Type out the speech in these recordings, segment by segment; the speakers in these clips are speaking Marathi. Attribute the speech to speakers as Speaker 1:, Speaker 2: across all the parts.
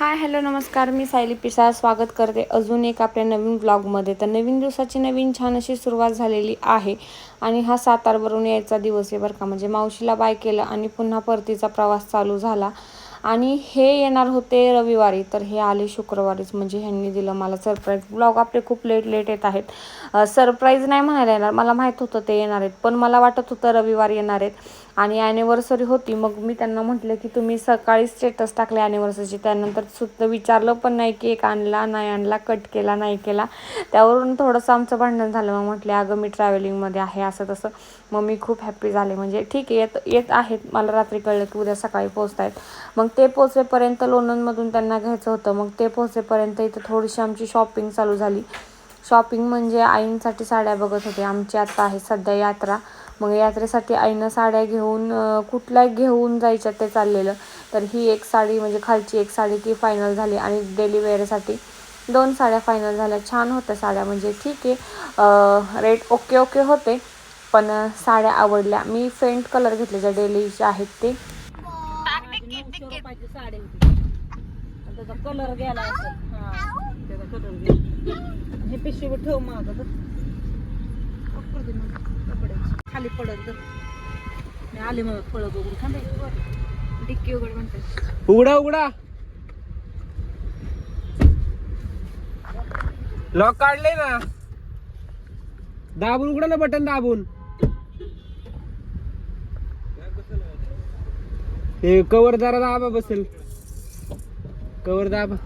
Speaker 1: हाय हॅलो नमस्कार. मी सायली पिसाळ. स्वागत करते अजून एक आपल्या नवीन ब्लॉगमध्ये तर नवीन दिवसाची नवीन छान अशी सुरुवात झालेली आहे. आणि हा सातारवरून यायचा दिवस आहे बरं का. म्हणजे मावशीला बाय केलं आणि पुन्हा परतीचा प्रवास चालू झाला. आणि हे येणार होते रविवारी. तर हे आले शुक्रवारीच. म्हणजे ह्यांनी दिलं मला सरप्राईज ब्लॉग आपले खूप लेट लेट येत आहेत. सरप्राईज नाही म्हणायला येणार. मला माहीत होतं ते येणार आहेत. पण मला वाटत होतं रविवारी येणार आहेत. आणि ॲनिव्हर्सरी होती मग मी त्यांना म्हटलं की तुम्ही सकाळी स्टेटस टाकले ॲनिव्हर्सरीची त्यानंतर सुद्धा विचारलं पण नाही की एक आणला नाही आणला कट केला नाही केला. त्यावरून थोडंसं आमचं भांडण झालं. मग म्हटले अगं मी ट्रॅव्हलिंगमध्ये आहे असं तसं. मग मी खूप हॅप्पी झाले. म्हणजे ठीक आहे येत येत आहेत. मला रात्री कळलं की उद्या सकाळी पोचतायत मग ते पोचेपर्यंत लोणंदमधून त्यांना घ्यायचं होतं. मग ते पोचेपर्यंत इथं थोडीशी आमची शॉपिंग चालू झाली. शॉपिंग म्हणजे आईंसाठी साड्या बघत होते. आमची आता आहे सध्या यात्रा. मग यात्रेसाठी आईनं साड्या घेऊन कुठल्या घेऊन जायच्या ते चाललेलं. तर ही एक साडी म्हणजे खालची एक साडी ती फायनल झाली. आणि डेली वेअरसाठी दोन साड्या फायनल झाल्या. छान होत्या साड्या. म्हणजे ठीक आहे. रेट ओके ओके होते. पण साड्या आवडल्या. मी फेंट कलर घेतले ज्या डेलीच्या आहेत ते.
Speaker 2: त्याचा कलर गेला कलर गेला हे पिशवी ठेव माझं कपड्याची खाली पडत मी आले मग फळं बघून खाली
Speaker 1: डिक्की उघड म्हणते
Speaker 3: उघडा उघडा. लॉक काढले ना. दाबून उघडा ना बटन दाबून. ते कवर जरा दाबा बसेल. कवर दाबा.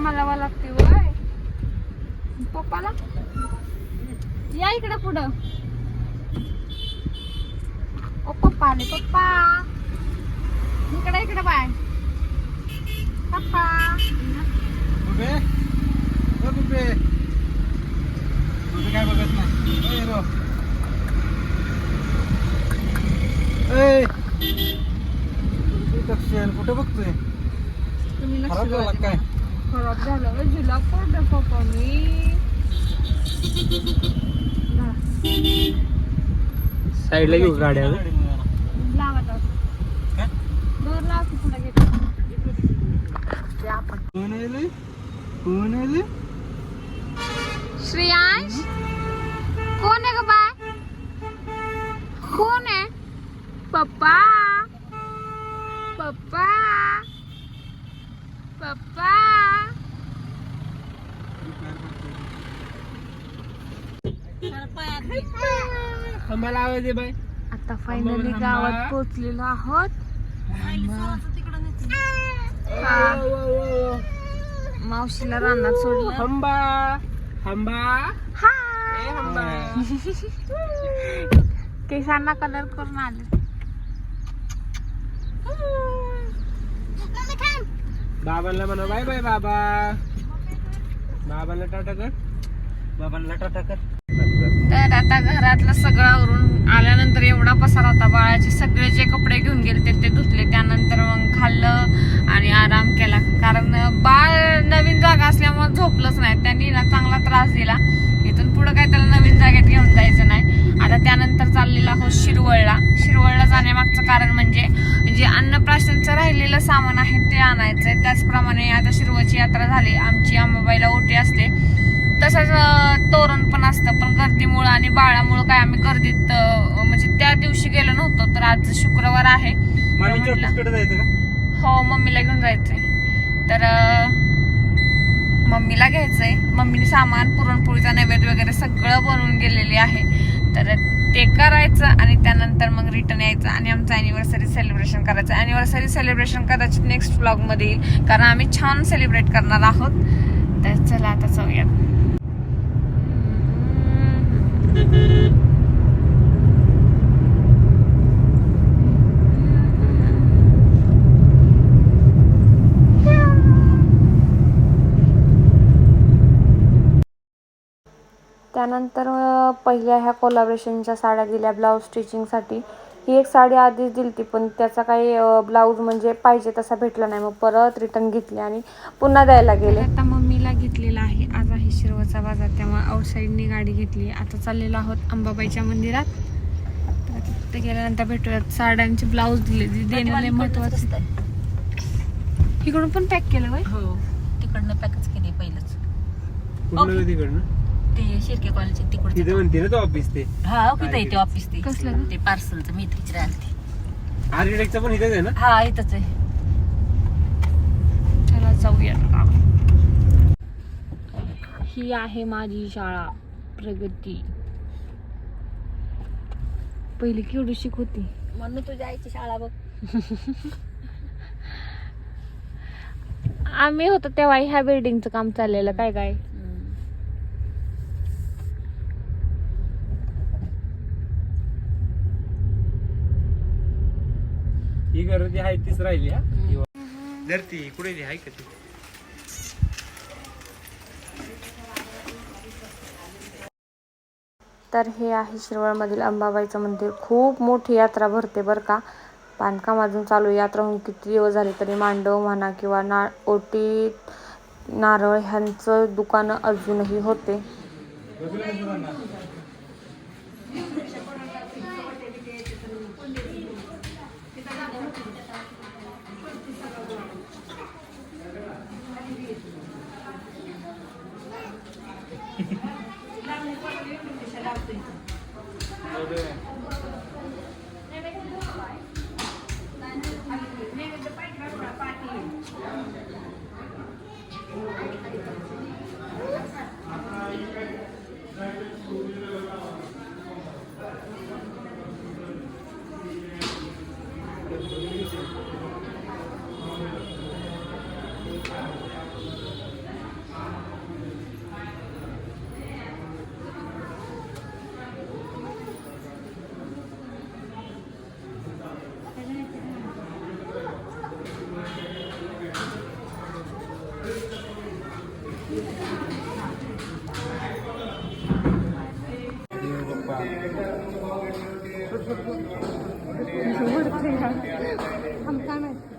Speaker 1: मामाला वा लागते वय. पप्पाला? या इकडे पुढं. ओ पप्पा आले पप्पा. इकडे इकडे बाय. पप्पा.
Speaker 3: कुठे कुठे काय बघत नाही. कुठे बघतोय?
Speaker 1: तुम्ही लक्ष
Speaker 3: काय?
Speaker 1: खराब झालं ग जिला पडलं पप्पा मी
Speaker 3: साईडला घेऊ गाड्या
Speaker 1: लावा
Speaker 3: काय?
Speaker 1: दोन लाव की पुढे घेतो ते आपण
Speaker 3: कोण आले कोण आले
Speaker 1: श्रेयांश कोण आहे ग बाय कोण आहे पप्पा पप्पा
Speaker 3: आम्हाला आवाज आहे बाय
Speaker 1: आता फायनली गावात पोहोचलेलो आहोत. हा. मावशीला रानात सोडलं.
Speaker 3: हंबा हंबा
Speaker 1: हा.
Speaker 3: ए हंबा
Speaker 1: केसांना कलर करून आले.
Speaker 3: बाबांना म्हणा बाय बाय बाबा. बाबांना टाटा कर. बाबांना टाटा कर.
Speaker 1: तर आता घरातलं सगळं आवरून आल्यानंतर एवढा पसारा होता. बाळाचे सगळे जे कपडे घेऊन गेले ते ते धुतले. त्यानंतर मग खाल्लं आणि आराम केला. कारण बाळ नवीन जागा असल्यामुळे झोपलंच नाही. त्यांनी ना चांगला त्रास दिला. इथून पुढं काय त्याला नवीन जागेत घेऊन जायचं नाही. आता त्यानंतर चाललेला आहोत शिरवळला. शिरवळला जाण्यामागचं कारण म्हणजे जे अन्नप्राशनचं राहिलेलं सामान आहे ते आणायचं त्याचप्रमाणे आता शिरवळची यात्रा झाली. आमची अंबाबाईला ओटी असते. तसंच असतं पण गर्दीमुळं आणि बाळामुळं काय आम्ही गर्दीत म्हणजे त्या दिवशी गेलो नव्हतो तर आज शुक्रवार आहे. हो मम्मीला घेऊन जायचंय. तर मम्मीला घ्यायचंय. मम्मीने सामान पुरणपोळीचा नैवेद्य वगैरे सगळं बनवून गेलेली आहे. तर ते करायचं आणि त्यानंतर मग रिटर्न यायचं आणि आमचं अॅनिव्हर्सरी सेलिब्रेशन करायचं. अॅनिव्हर्सरी सेलिब्रेशन कदाचित नेक्स्ट ब्लॉगमध्ये येईल कारण आम्ही छान सेलिब्रेट करणार आहोत. तर चला आता जाऊयात. त्यानंतर पहिल्या ह्या कोलाब्रेशनच्या साड्या दिल्या ब्लाऊज स्टिचिंगसाठी ही एक साडी आधीच दिली ती पण त्याचा काही ब्लाऊज म्हणजे पाहिजे तसा भेटला नाही. मग परत रिटर्न घेतली आणि पुन्हा द्यायला गेले. आता मम्मीला घेतलेला आहे. आज आहे बाजार त्यामुळे आउटसाईडनी गाडी घेतली. आता चाललेलो आहोत अंबाबाईच्या मंदिरात. तर आता तिथे गेल्यानंतर भेटूयात. साड्यांचे ब्लाऊज दिले जे देणं लय महत्वाचं. इकडून पण पॅक केलं बाई
Speaker 2: हो. तिकडनं पॅकच केली पहिलंच. ते शिर्के कॉलेज तिकडचं.
Speaker 3: तिथे म्हणते ना तो ऑफिस ते.
Speaker 2: हा किती आहे ते ऑफिस ते.
Speaker 1: कसलं?
Speaker 2: ते पार्सलचं मी इथे राहिली
Speaker 3: आर्किटेक्टचं पण इथेच आहे ना?
Speaker 2: हा इथंच आहे.
Speaker 1: चला जाऊया. ही आहे माझी शाळा प्रगती. पहिली केवढी शिक होती?
Speaker 2: म्हणून तुझ्या आईची शाळा बघ.
Speaker 1: आम्ही होतो तेव्हा ह्या बिल्डिंगचं काम चाललेलं काय काय?
Speaker 3: ही गर्दी आहे तीच राहिली हा? जर ती कुठे आहे का ती?
Speaker 1: तर हे आहे शिरवळमधील अंबाबाईचं मंदिर. खूप मोठी यात्रा भरते बरं का. बांधकाम अजून चालू आहे. यात्रा होऊन किती दिवस झाले तरी मांडव म्हणा किंवा ना ओटी नारळ ह्यांचं दुकानं अजूनही होते. 감사합니다.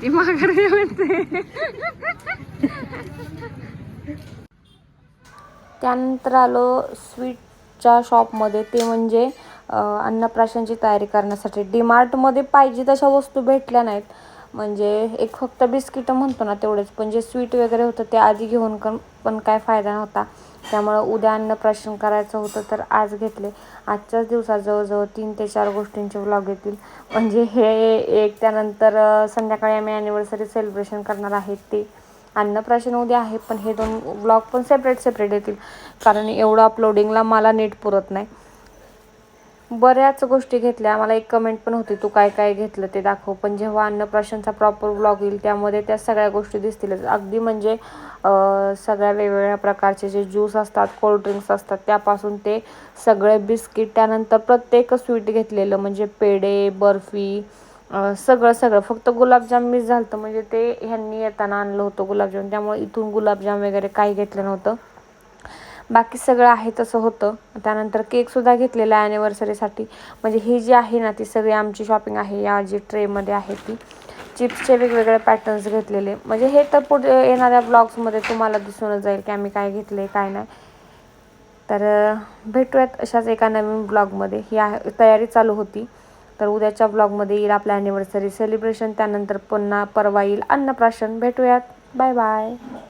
Speaker 1: ती माघारी म्हणते त्यानंतर आलो स्वीटच्या शॉपमध्ये. ते म्हणजे अन्नप्राशांची तयारी करण्यासाठी. डीमार्टमध्ये पाहिजे तशा वस्तू भेटल्या नाहीत. म्हणजे एक फक्त बिस्किटं म्हणतो ना तेवढेच. पण जे स्वीट वगैरे होतं ते आधी घेऊन पण पण काय फायदा नव्हता. त्यामुळं उद्या अन्नप्राशन करायचं होतं तर आज घेतले. आजच्याच दिवसात जवळजवळ तीन ते चार गोष्टींचे व्लॉग येतील. म्हणजे हे एक त्यानंतर संध्याकाळी आम्ही ॲनिव्हर्सरी सेलिब्रेशन करणार आहेत ते. अन्नप्राशन उद्या आहे पण हे दोन व्लॉग पण सेपरेट सेपरेट येतील. कारण एवढं अपलोडिंगला मला नेट पुरत नाही. बऱ्याच गोष्टी घेतल्या. मला एक कमेंट पण होती तू काय काय घेतलं ते दाखव. पण जेव्हा अन्नप्राशनचा प्रॉपर ब्लॉग येईल त्यामध्ये त्या सगळ्या गोष्टी दिसतीलच. अगदी म्हणजे सगळ्या वेगवेगळ्या प्रकारचे जे ज्यूस असतात कोल्ड्रिंक्स असतात त्यापासून ते सगळे बिस्किट त्यानंतर प्रत्येक स्वीट घेतलेलं म्हणजे पेढे बर्फी सगळं सगळं. फक्त गुलाबजाम मिस झालं होतं म्हणजे ते ह्यांनी येताना आणलं होतं गुलाबजाम. त्यामुळे इथून गुलाबजाम वगैरे काही घेतलं नव्हतं. बाकी सगळं आहे तसं होतं. त्यानंतर केकसुद्धा घेतलेला आहे ॲनिव्हर्सरीसाठी म्हणजे ही जी आहे ना ती सगळी आमची शॉपिंग आहे. या जी ट्रेमध्ये आहे ती. चिप्सचे वेगवेगळे पॅटर्न्स घेतलेले. म्हणजे हे तर पुढे येणाऱ्या ब्लॉग्समध्ये तुम्हाला दिसूनच जाईल की आम्ही काय घेतले काय नाही. तर भेटूयात अशाच एका नवीन ब्लॉगमध्ये ही आहे तयारी चालू होती. तर उद्याच्या ब्लॉगमध्ये येईल आपल्या ॲनिव्हर्सरी सेलिब्रेशन त्यानंतर पुन्हा परवा येईल अन्नप्राशन. भेटूयात. Bye bye